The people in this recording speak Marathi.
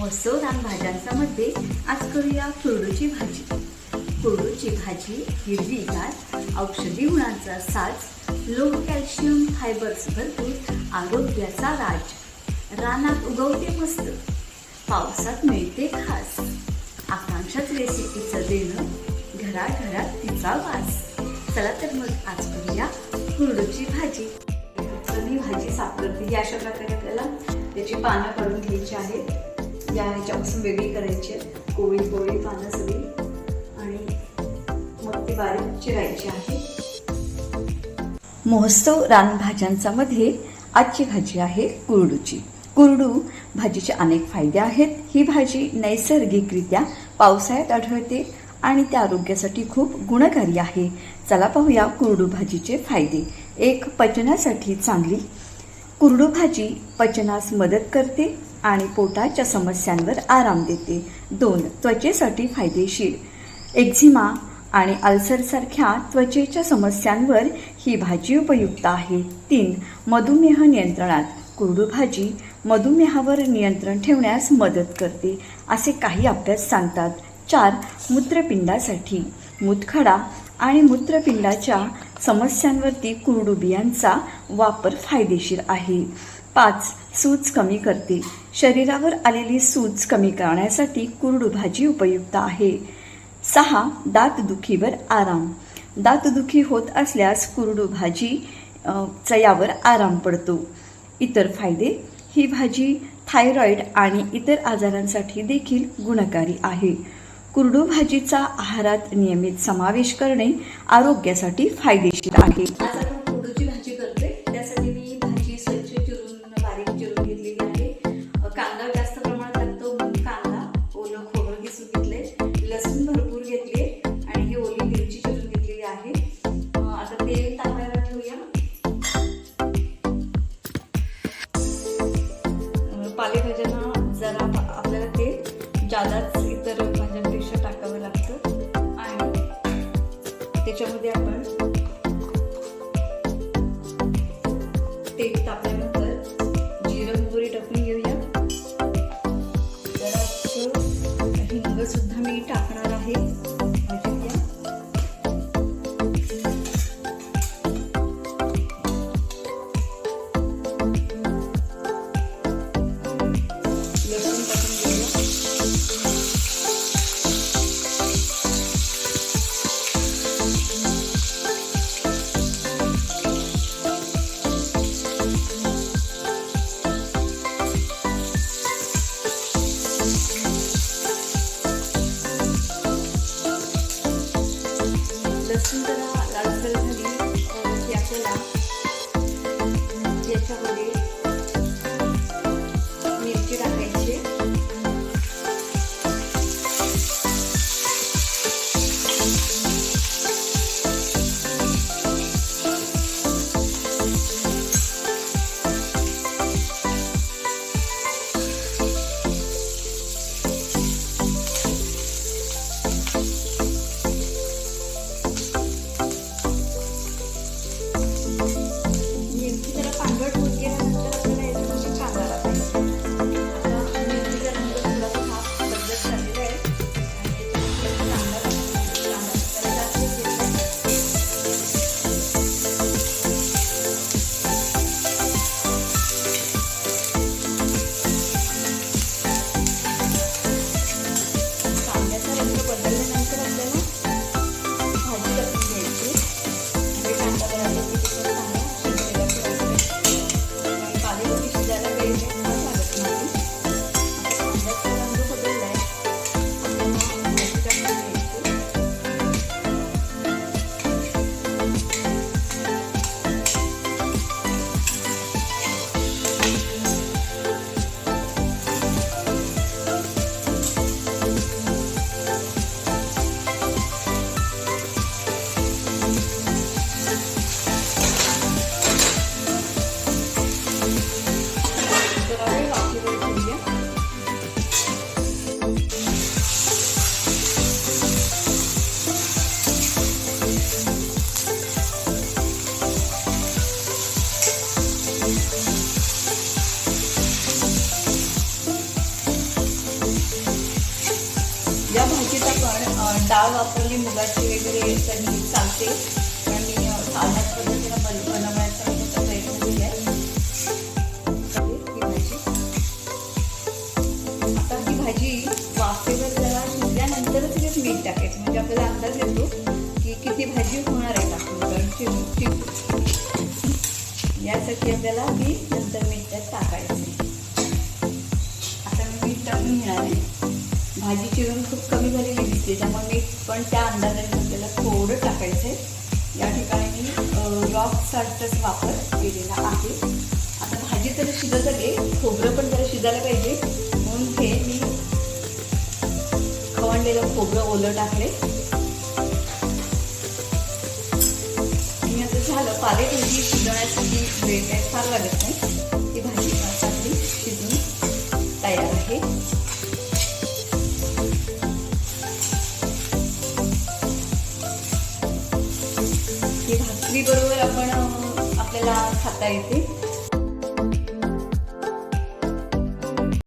मसूर आणि भाज्यांचा मध्ये आज करूया कुरडूची भाजी. कुरडूची भाजी हिरवीगार औषधी गुणांचा साज लो कॅल्शियम फायबर्स भरपूर आरोग्याचा राज. रानात उगवते मस्त. पावसात मिळते खास. आकांक्षात रेसिपीचं देणं घराघरात तिचा वास. चला तर मग आज करूया कुरडूची भाजी. तर मी भाजी साफ करते अशा प्रकारे आपल्याला. त्याची पानं काढून घ्यायची आहेत. या ह्याच्यापासून वेगळी करायची आहेत कोळी कोळी पानं सगळी आणि मग ती बारीक चिरायची आहे. महोत्सव रानभाज्यांचा मध्ये आजची भाजी आहे कुरडूची. कुरडू भाजीचे अनेक फायदे आहेत. ही भाजी नैसर्गिकरित्या पावसाळ्यात आढळते आणि त्या आरोग्यासाठी खूप गुणकारी आहे. चला पाहूया कुरडू भाजीचे फायदे. एक पचनासाठी चांगली. कुरडू भाजी पचनास मदत करते. आणि पोटाच्या समस्यांवर आराम देते. दोन त्वचेसाठी फायदेशीर. एक्झिमा आणि अल्सरसारख्या त्वचेच्या समस्यांवर ही भाजी उपयुक्त आहे. तीन मधुमेह नियंत्रणात. कुरडू भाजी मधुमेहावर नियंत्रण ठेवण्यास मदत करते असे काही अभ्यास सांगतात. चार मूत्रपिंडासाठी. मूतखडा आणि मूत्रपिंडाच्या समस्यांवरती कुरडू बियांचा वापर फायदेशीर आहे. पाच सूज कमी करते शरीरावर आलेली सूज कमी करण्यासाठी कुरडू भाजी उपयुक्त आहे. सहा दातदुखीवर आराम. दातदुखी होत असल्यास कुरडू भाजी चयावर आराम पडतो. इतर फायदे ही भाजी थायरॉईड आणि इतर आजारांसाठी देखील गुणकारी आहे. कुरडू भाजीचा आहारात नियमित समावेश करणे आरोग्यासाठी फायदेशीर आहे. que te amo de. la nostra di si è quella che è ciò che डाळ वापरली मुगाची वगैरे तरी चालते. पण मी अं, साध्याच पद्धतीनं बन बनवण्याचा प्रयत्न केला आहे भाजी. आता ही भाजी वाफेवर जरा शिजल्यानंतरच तिच्यात मीठ टाकायचं. म्हणजे आपल्याला अंदाज येतो की किती भाजी होणार आहे टाकून कारण शिजू यासाठी आपल्याला ती नंतर मीठ त्यात टाकायचं. आता मी मीठ टाकून आहे. भाजी चिरून खूप कमी झालेली दिसते त्यामुळे मीठ पण त्या अंदाजाने आपल्याला थोडं टाकायचं आहे या ठिकाणी मी रॉक साल्टचाच वापर केलेला आहे. आता भाजी तर शिजत आली खोबरं पण जरा शिजायला पाहिजे. म्हणून हे मी खवणलेलं खोबरं ओलं टाकले आणि आता झालं पालेभाजी शिजवण्यासाठी वेळ काय फार लागत नाही. ही भाकरी बरोबर आपण आपल्याला खाता येते.